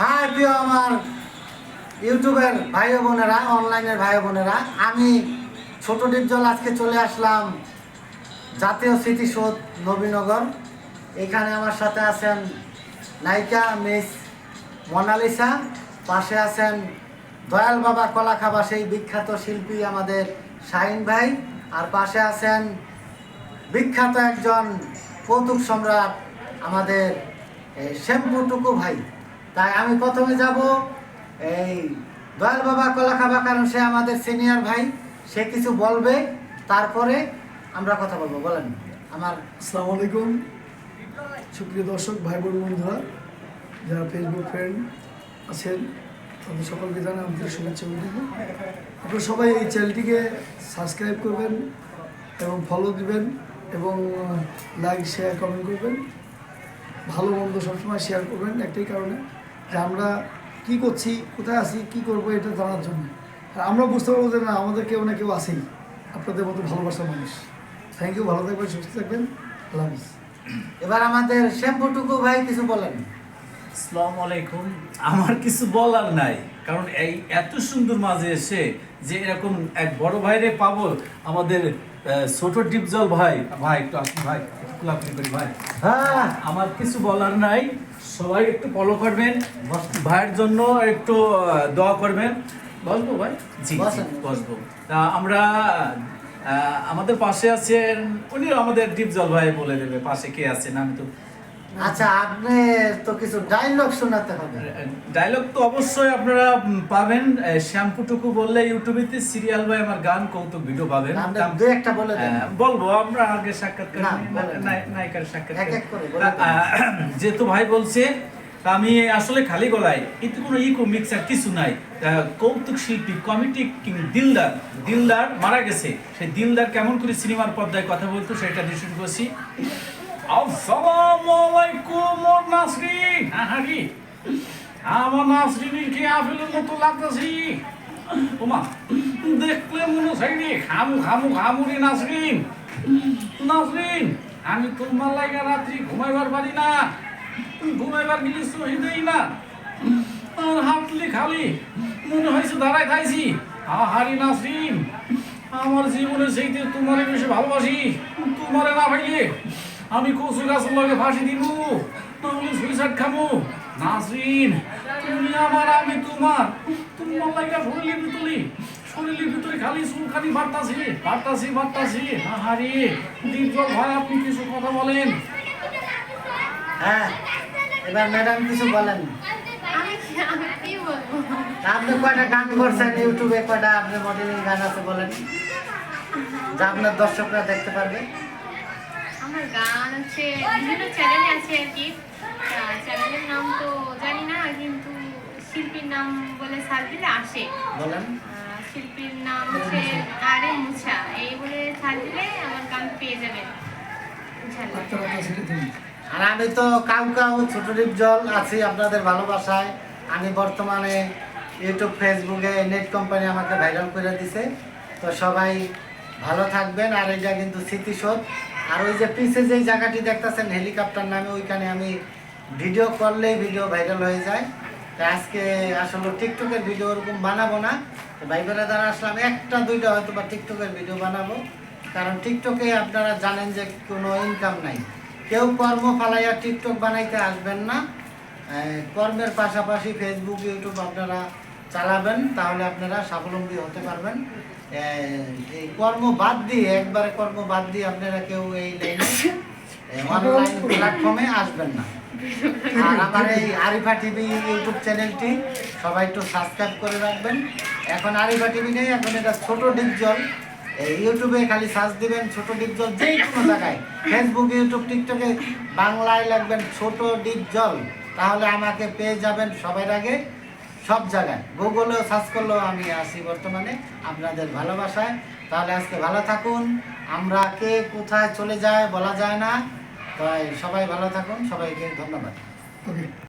High প্রিয় আমার ইউটিউবের ভাই বোনেরা, অনলাইনের ভাই বোনেরা, আমি ছোট ডিপজল আজকে চলে আসলাম জাতীয় স্মৃতিসৌধ নবীনগর। এখানে আমার সাথে আছেন নায়িকা মিস মোনালিসা, পাশে আছেন দয়াল বাবা কলা খাবা সেই বিখ্যাত শিল্পী আমাদের শাহিন ভাই, আর পাশে আছেন বিখ্যাত একজন কৌতুক সম্রাট আমাদের এই শ্যাম্পু টুকু ভাই। তাই আমি প্রথমে যাব এই দয়াল বাবা কলা খাবা, কারণ সে আমাদের সিনিয়র ভাই, সে কিছু বলবে, তারপরে আমরা কথা বলব, বলেন। আমার আসসালামু আলাইকুম। সুপ্রিয় দর্শক ভাই বোন বন্ধুরা, যারা ফেসবুক ফ্রেন্ড আছেন, তাদের সকলকে জানাই আমাদের শুভেচ্ছা অভিনন্দন। আপনারা সবাই এই চ্যানেলটিকে সাবস্ক্রাইব করবেন এবং ফলো দিবেন এবং লাইক শেয়ার কমেন্ট করবেন। ভালো মন্দ সবসময় শেয়ার করবেন, একটাই কারণে। যে আমরা কী করছি কোথায় আছি কি করব এটা জানার জন্য। আর আমরা বুঝতে পারব যে না আমাদের কেউ না কেউ আছেই। আপনাদের মতো ভালোবাসার মানুষ। থ্যাংক ইউ ভালো থাকবেন সুস্থ থাকবেন। আল্লাহ এবার আমাদের শ্যাম্পু টুকু ভাই কিছু বলেন। আসসালামু আলাইকুম। আমার কিছু বলার নাই কারণ এই এত সুন্দর মাঝে এসে যে এরকম এক বড় ভাইরে পাবো আমাদের ছোট ডিপজল ভাই ভাই একটু আসুন ভাই। কোলাকুলি করি ভাই। হ্যাঁ। আমার কিছু বলার নাই। সবাই একটু ফলো করবেন। ভাইয়ের জন্য একটু দোয়া করবেন। বসবো ভাই? জি বসবো। তা আমরা আমাদের পাশে আছেন উনি আমাদের ডিপজল ভাই বলে দেবে পাশে কে আছেন? আমি তো আচ্ছা আপনি তো কিছু ডায়লগ শোনাতে হবে। ডায়লগ তো অবশ্যই আপনারা পাবেন। শ্যাম্পুটুকু বললে ইউটিউবেতে সিরিয়াল বাই আমার গান কৌতুক ভিডিও পাবেন। আপনি তা- দু একটা বলে দেন। বলব আমরা আগে সাক্ষাৎকার নায়িকার। যেহেতু ভাই বলছে আমি আসলে খালি গলায় কিন্তু কোনো ইকো মিক্সার কিছু নাই। কৌতুক শিল্পী কমিটি দিলদার দিলদার মারা গেছে। সেই দিলদার কেমন করে সিনেমার পর্দায় কথা বলতো সেটা শুরু করছি আসসালামু আলাইকুম ওর নাসরিন আহারি আমার নাসরিনের কি আপেলের মতো লাগতেছি? ওমা দেখলে মনে রে খামু খামু খামু রে নাসরিন নাসরিন আমি তোমার লাগা রাত্রি ঘুমাইবার পারি না। ঘুমাইবার গেলে সহিদেই না। আর হাঁটলি খালি মনে হয়েছে দাঁড়ায় খাইছি আহারি নাসরিন আমার জীবনে সেইতে তোমারে বেশি ভালোবাসি। তোমারে না ভাইলে আমি কচু গাছের লগে ফাঁসি দিব তাহলে সুইসাইড খামু। নাসরিন, তুমি আমার, আমি তোমার। তোমার লাগা শরীরের ভিতরে শরীরের ভিতরে খালি চুলখানি বাড়তাছি বাড়তাছি বাড়তাছি। আহারে দীর্ঘ ভাই, আপনি কিছু কথা বলেন। হ্যাঁ এবার ম্যাডাম কিছু বলেন। আপনি কয়টা গান করছেন ইউটিউবে, কয়টা আপনি মডেলিং গান আছে বলেন। যা আপনার দর্শকরা দেখতে পারবে। আমার গান হচ্ছে বিভিন্ন চ্যানেলে আছে আর কি। চ্যানেলের নাম তো জানি না কিন্তু শিল্পীর নাম বলে সার্চ দিলে আসে। বলেন। শিল্পীর নাম হচ্ছে আরে মুছা। এই বলে সার্চ দিলে আমার গান পেয়ে যাবেন। আর আমি তো কাউ কাউ ছোট ডিপ জল আছি আপনাদের ভালোবাসায়। আমি বর্তমানে ইউটিউব ফেসবুকে নেট কোম্পানি আমাকে ভাইরাল করে দিছে। তো সবাই ভালো থাকবেন। আর এটা কিন্তু স্মৃতিসৌধ। আর ওই যে পিছে যেই জায়গাটি দেখতেছেন হেলিকপ্টার নামে, ওইখানে আমি ভিডিও করলেই ভিডিও ভাইরাল হয়ে যায়। তা আজকে আসলে টিকটকের ভিডিও ওরকম বানাবো না। তো ভাই বেড়া দ্বারা আসলাম একটা, দুইটা হয়তো বা টিকটকের ভিডিও বানাবো। কারণ টিকটকে আপনারা জানেন যে কোনো ইনকাম নাই। কেউ কর্ম ফালাইয়া টিকটক বানাইতে আসবেন না। কর্মের পাশাপাশি ফেসবুক ইউটিউব আপনারা চালাবেন তাহলে আপনারা স্বাবলম্বী হতে পারবেন। এই কর্ম বাদ দিয়ে একবারে কর্ম বাদ দিয়ে আপনারা কেউ এই লাইনে অনলাইন প্ল্যাটফর্মে আসবেন না। আর আমার এই আরিফা টিভি ইউটিউব চ্যানেলটি সবাই একটু সাবস্ক্রাইব করে রাখবেন। এখন আরিফা টিভি নেই এখন এটা ছোট ডিপজল। এই ইউটিউবে খালি সার্চ দিবেন ছোট ডিপজল যে কোনো জায়গায়। ফেসবুক ইউটিউব টিকটকে বাংলায় লাগবেন ছোট ডিপজল। তাহলে আমাকে পেয়ে যাবেন সবার আগে। সব জায়গায়। গুগলেও সার্চ করলেও আমি আছি বর্তমানে আপনাদের ভালোবাসায়। তাহলে আজকে ভালো থাকুন। আমরা কে কোথায় চলে যায় বলা যায় না। তাই সবাই ভালো থাকুন। সবাইকে ধন্যবাদ।